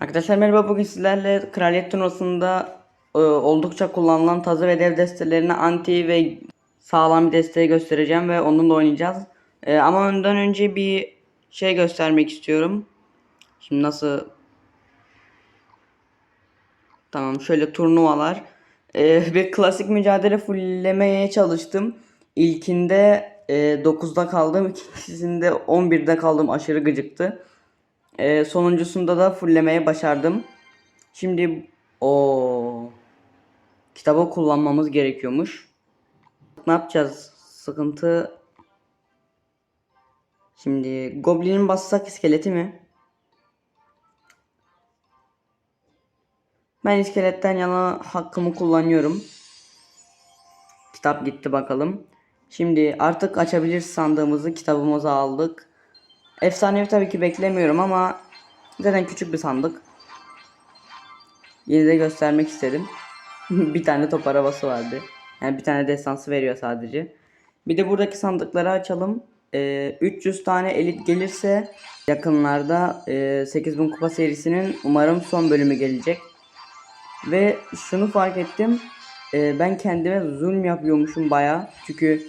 Arkadaşlar merhaba bugün sizlerle Kraliyet turnuvasında e, oldukça kullanılan tazı ve dev destelerine anti ve sağlam bir desteği göstereceğim ve onunla oynayacağız. E, ama ondan önce bir şey göstermek istiyorum. Şimdi nasıl Tamam şöyle turnuvalar. E, bir klasik mücadele fulllemeye çalıştım. İlkinde e, 9'da kaldım. ikincisinde 11'de kaldım. Aşırı gıcıktı. Ee, sonuncusunda da fulllemeye başardım. Şimdi o kitabı kullanmamız gerekiyormuş. Ne yapacağız? Sıkıntı Şimdi Goblin'in bassak iskeleti mi? Ben iskeletten yana hakkımı kullanıyorum. Kitap gitti bakalım. Şimdi artık açabiliriz sandığımızı kitabımızı aldık. Efsanevi tabii ki beklemiyorum ama zaten küçük bir sandık. Yine de göstermek istedim. bir tane top arabası vardı. Yani bir tane destansı veriyor sadece. Bir de buradaki sandıkları açalım. Ee, 300 tane elit gelirse yakınlarda e, 8000 kupa serisinin umarım son bölümü gelecek. Ve şunu fark ettim. Ee, ben kendime zulm yapıyormuşum baya. Çünkü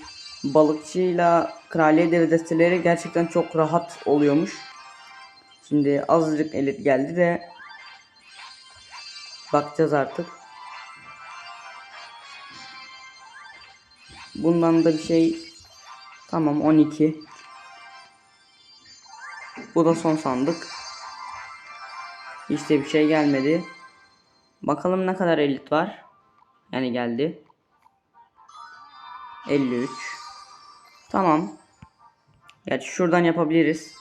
balıkçıyla kraliyet dev desteleri gerçekten çok rahat oluyormuş. Şimdi azıcık elit geldi de bakacağız artık. Bundan da bir şey tamam 12. Bu da son sandık. İşte bir şey gelmedi. Bakalım ne kadar elit var. Yani geldi. 53. Tamam. Gerçi şuradan yapabiliriz.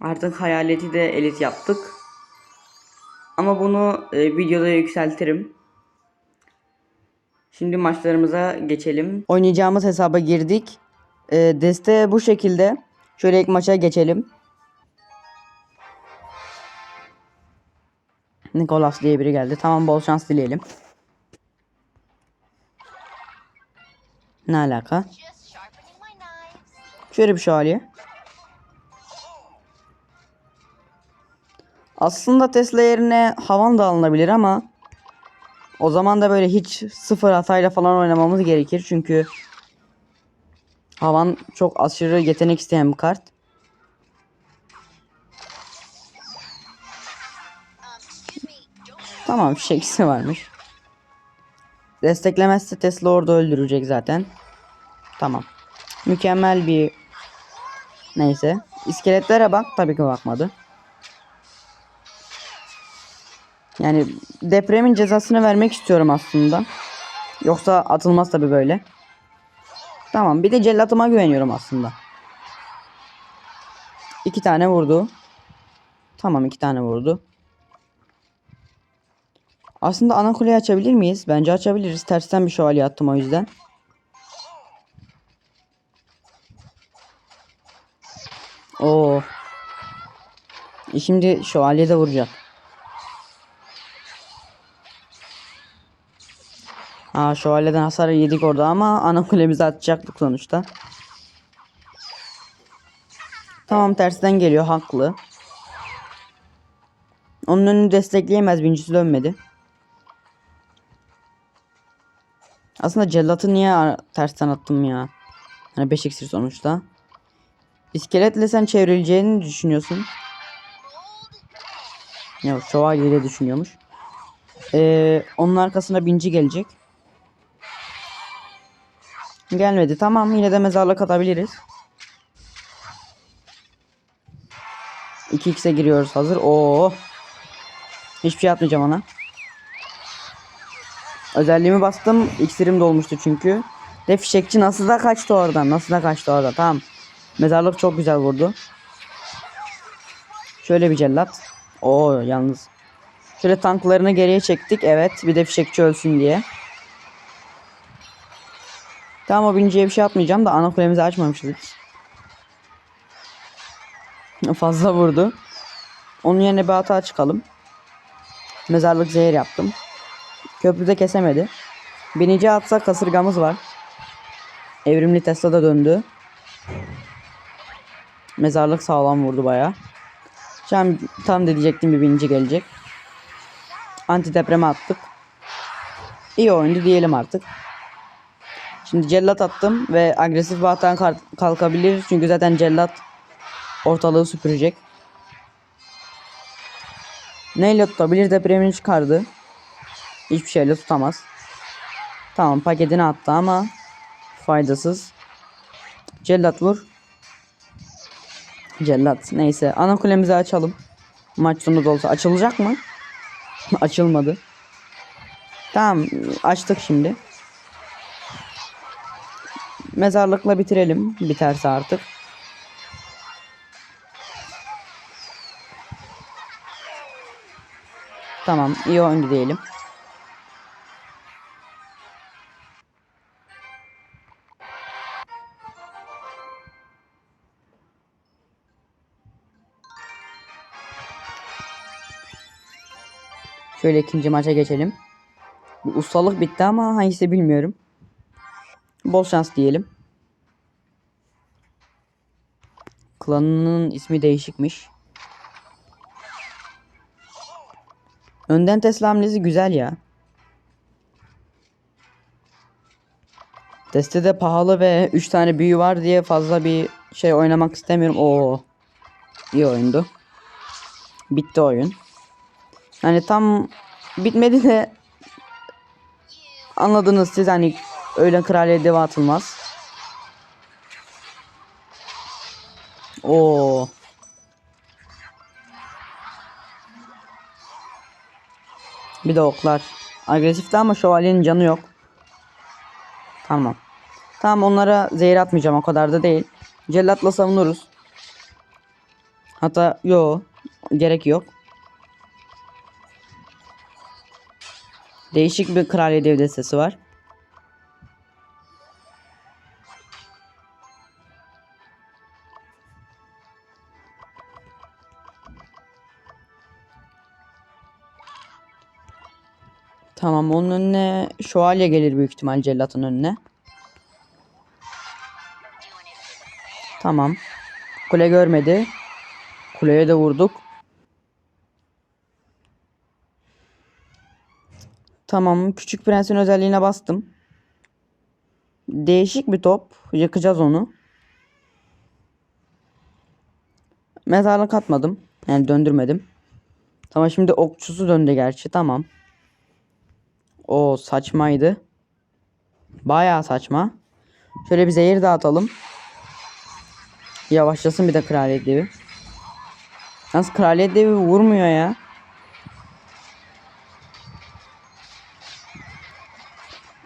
Artık hayaleti de elit yaptık. Ama bunu e, videoda yükseltirim. Şimdi maçlarımıza geçelim. Oynayacağımız hesaba girdik. E, deste bu şekilde. Şöyle ilk maça geçelim. Nicolas diye biri geldi. Tamam bol şans dileyelim. Ne alaka? Şöyle bir şövalye. Aslında Tesla yerine havan da alınabilir ama o zaman da böyle hiç sıfır hatayla falan oynamamız gerekir. Çünkü havan çok aşırı yetenek isteyen bir kart. Um, Tamam fişekisi varmış. Desteklemezse Tesla orada öldürecek zaten. Tamam. Mükemmel bir neyse. İskeletlere bak tabii ki bakmadı. Yani depremin cezasını vermek istiyorum aslında. Yoksa atılmaz tabii böyle. Tamam bir de cellatıma güveniyorum aslında. İki tane vurdu. Tamam iki tane vurdu. Aslında ana kuleyi açabilir miyiz? Bence açabiliriz. Tersten bir şövalye attım o yüzden. Oo. E şimdi şövalye de vuracak. Aa şövalyeden hasar yedik orada ama ana kulemizi atacaktık sonuçta. Tamam tersten geliyor haklı. Onun önünü destekleyemez birincisi dönmedi. Aslında cellatı niye tersten attım ya? Hani 5 iksir sonuçta. İskeletle sen çevrileceğini düşünüyorsun. Ya şövalyeyle düşünüyormuş. Ee, onun arkasına binci gelecek. Gelmedi. Tamam yine de mezarlık atabiliriz. 2x'e giriyoruz hazır. Oo. Hiçbir şey atmayacağım ona. Özelliğimi bastım. İksirim dolmuştu çünkü. De fişekçi nasıl da kaçtı oradan. Nasıl da kaçtı oradan. Tamam. Mezarlık çok güzel vurdu. Şöyle bir cellat. Oo yalnız. Şöyle tanklarını geriye çektik. Evet. Bir de fişekçi ölsün diye. Tamam o binciye bir şey atmayacağım da ana kulemizi açmamışız. Fazla vurdu. Onun yerine bir hata çıkalım. Mezarlık zehir yaptım. Köprüde kesemedi. Binici atsa kasırgamız var. Evrimli Tesla da döndü. Mezarlık sağlam vurdu baya. Şu an tam diyecektim bir bininci gelecek. Anti depreme attık. İyi oyundu diyelim artık. Şimdi cellat attım ve agresif bahttan kar- kalkabilir. Çünkü zaten cellat ortalığı süpürecek. Neyle tutabilir depremini çıkardı. Hiçbir şeyle tutamaz. Tamam paketini attı ama faydasız. Cellat vur. Cellat neyse ana kulemizi açalım. Maç sonu da olsa açılacak mı? Açılmadı. Tamam açtık şimdi. Mezarlıkla bitirelim biterse artık. Tamam iyi oyundu diyelim. Şöyle ikinci maça geçelim. Bir ustalık bitti ama hangisi bilmiyorum. Bol şans diyelim. Klanının ismi değişikmiş. Önden Tesla hamlesi güzel ya. Destede pahalı ve 3 tane büyü var diye fazla bir şey oynamak istemiyorum. Oo. İyi oyundu. Bitti oyun. Yani tam bitmedi de anladınız siz hani öyle kraliyet deva atılmaz. Oo. Bir de oklar. Agresifti ama şövalyenin canı yok. Tamam. Tamam onlara zehir atmayacağım o kadar da değil. Cellatla savunuruz. Hatta yo gerek yok. Değişik bir kraliyet dev destesi var. Tamam onun önüne şövalye gelir büyük ihtimal cellatın önüne. Tamam. Kule görmedi. Kuleye de vurduk. Tamam. Küçük Prens'in özelliğine bastım. Değişik bir top. Yakacağız onu. Mezarlık atmadım. Yani döndürmedim. Tamam şimdi okçusu döndü gerçi. Tamam. O saçmaydı. Bayağı saçma. Şöyle bir zehir dağıtalım. Yavaşlasın bir de kraliyet devi. Yalnız kraliyet devi vurmuyor ya.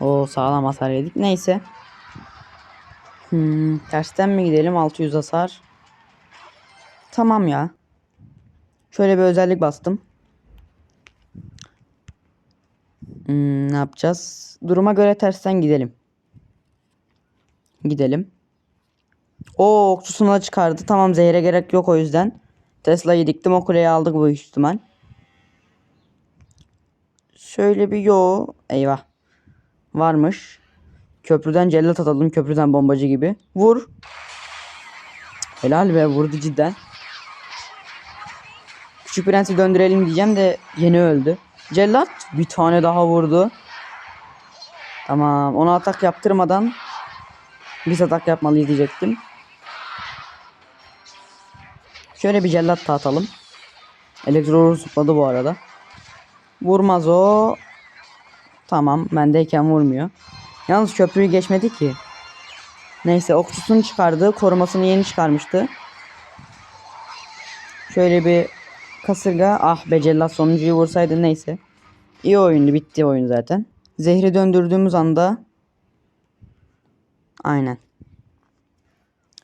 O sağlam hasar yedik. Neyse. Hmm, tersten mi gidelim? 600 hasar. Tamam ya. Şöyle bir özellik bastım. Hmm, ne yapacağız? Duruma göre tersten gidelim. Gidelim. O okçusuna çıkardı. Tamam zehre gerek yok o yüzden. Tesla'yı diktim o kuleyi aldık bu ihtimal. Şöyle bir yo. Eyvah. Varmış. Köprüden cellat atalım. Köprüden bombacı gibi. Vur. Helal be vurdu cidden. Küçük prensi döndürelim diyeceğim de yeni öldü. Cellat bir tane daha vurdu. Tamam ona atak yaptırmadan biz atak yapmalıyız diyecektim. Şöyle bir cellat da atalım. Elektro zıpladı bu arada. Vurmaz o. Tamam bendeyken vurmuyor. Yalnız köprüyü geçmedi ki. Neyse okçusunu çıkardı. Korumasını yeni çıkarmıştı. Şöyle bir kasırga. Ah be cellat sonuncuyu vursaydı neyse. İyi oyundu bitti oyun zaten. Zehri döndürdüğümüz anda. Aynen.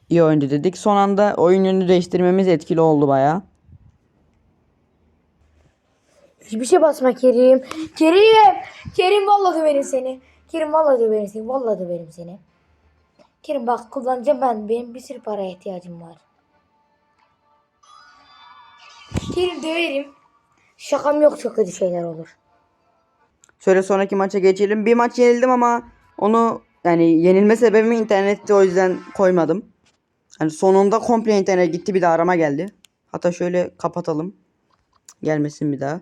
İyi oyundu dedik. Son anda oyun yönünü değiştirmemiz etkili oldu baya. Hiçbir şey basma Kerim. Kerim. Kerim vallahi döverim seni. Kerim vallahi döverim seni. Vallahi döverim seni. Kerim bak kullanacağım ben. Benim bir sürü paraya ihtiyacım var. Kerim döverim. Şakam yok çok kötü şeyler olur. Şöyle sonraki maça geçelim. Bir maç yenildim ama onu yani yenilme sebebimi internette o yüzden koymadım. Hani sonunda komple internet gitti bir de arama geldi. Hatta şöyle kapatalım. Gelmesin bir daha.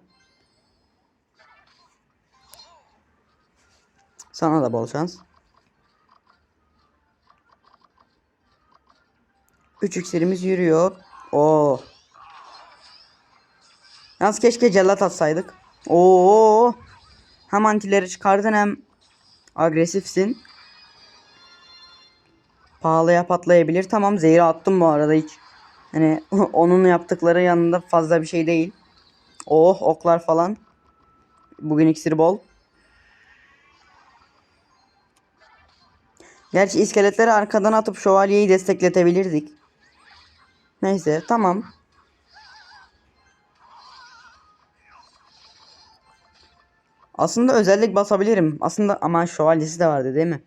Sana da bol şans. 3 iksirimiz yürüyor. Oo. Yalnız keşke cellat atsaydık. Oo. Hem antileri çıkardın hem agresifsin. Pahalıya patlayabilir. Tamam zehri attım bu arada hiç. Hani onun yaptıkları yanında fazla bir şey değil. Oh oklar falan. Bugün iksir bol. Gerçi iskeletleri arkadan atıp şövalyeyi destekletebilirdik. Neyse tamam. Aslında özellik basabilirim. Aslında ama şövalyesi de vardı değil mi?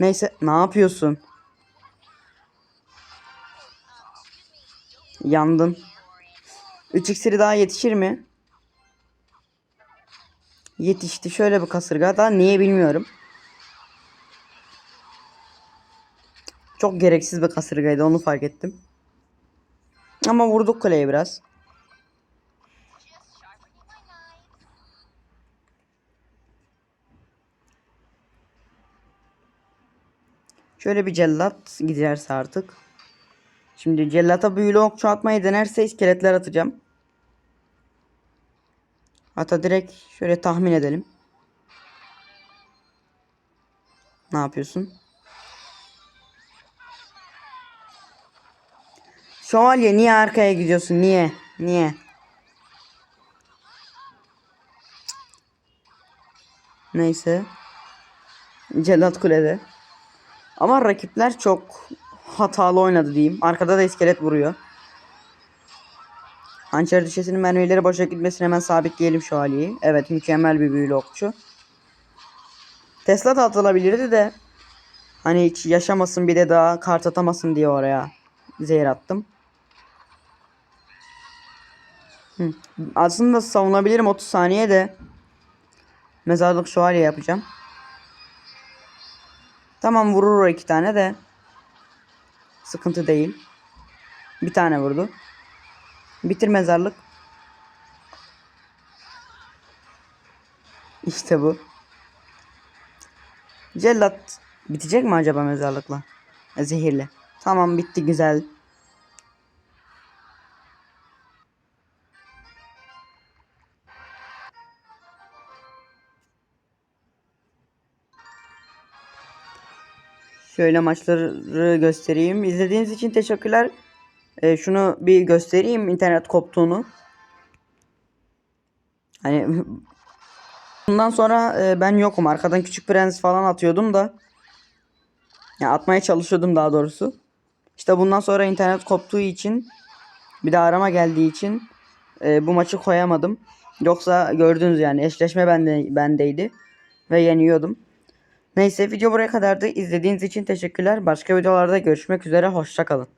Neyse ne yapıyorsun? Yandın. 3 iksiri daha yetişir mi? Yetişti. Şöyle bir kasırga da niye bilmiyorum. Çok gereksiz bir kasırgaydı onu fark ettim. Ama vurduk kuleye biraz. Şöyle bir cellat giderse artık. Şimdi cellata büyülü okçu atmayı denerse iskeletler atacağım. Hatta direkt şöyle tahmin edelim. Ne yapıyorsun? Şövalye niye arkaya gidiyorsun? Niye? Niye? Neyse. Cellat kulede. Ama rakipler çok hatalı oynadı diyeyim. Arkada da iskelet vuruyor. Hançer düşesinin mermileri boşa gitmesini hemen sabitleyelim şövalyeyi. Evet mükemmel bir büyülü okçu. Tesla da atılabilirdi de hani hiç yaşamasın bir de daha kart atamasın diye oraya zehir attım. Aslında savunabilirim 30 saniye de mezarlık şövalye yapacağım. Tamam vurur o iki tane de. Sıkıntı değil. Bir tane vurdu. Bitir mezarlık. İşte bu. Cellat bitecek mi acaba mezarlıkla? Zehirle. Tamam bitti güzel. Şöyle maçları göstereyim. İzlediğiniz için teşekkürler. Ee, şunu bir göstereyim internet koptuğunu. Hani bundan sonra e, ben yokum. Arkadan küçük prens falan atıyordum da. Ya atmaya çalışıyordum daha doğrusu. İşte bundan sonra internet koptuğu için bir de arama geldiği için e, bu maçı koyamadım. Yoksa gördünüz yani eşleşme bende, bendeydi ve yeniyordum. Neyse video buraya kadardı. İzlediğiniz için teşekkürler. Başka videolarda görüşmek üzere. Hoşçakalın.